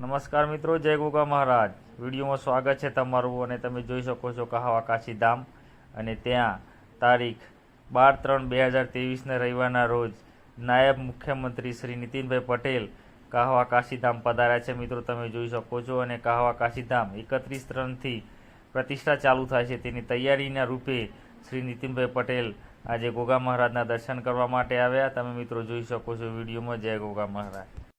નમસ્કાર મિત્રો, જય ગોગા મહારાજ. વિડીયોમાં સ્વાગત છે તમારું અને તમે જોઈ શકો છો કહાવા કાશીધામ અને ત્યાં તારીખ બાર ત્રણ બે હજાર ત્રેવીસના રવિવારના રોજ નાયબ મુખ્યમંત્રી શ્રી નીતિનભાઈ પટેલ કહાવા કાશીધામ પધાર્યા છે. મિત્રો, તમે જોઈ શકો છો અને કહાવા કાશીધામ એકત્રીસ ત્રણથી પ્રતિષ્ઠા ચાલુ થાય છે. તેની તૈયારીના રૂપે શ્રી નીતિનભાઈ પટેલ આજે ગોગા મહારાજના દર્શન કરવા માટે આવ્યા. તમે મિત્રો જોઈ શકો છો વિડીયોમાં. જય ગોગા મહારાજ.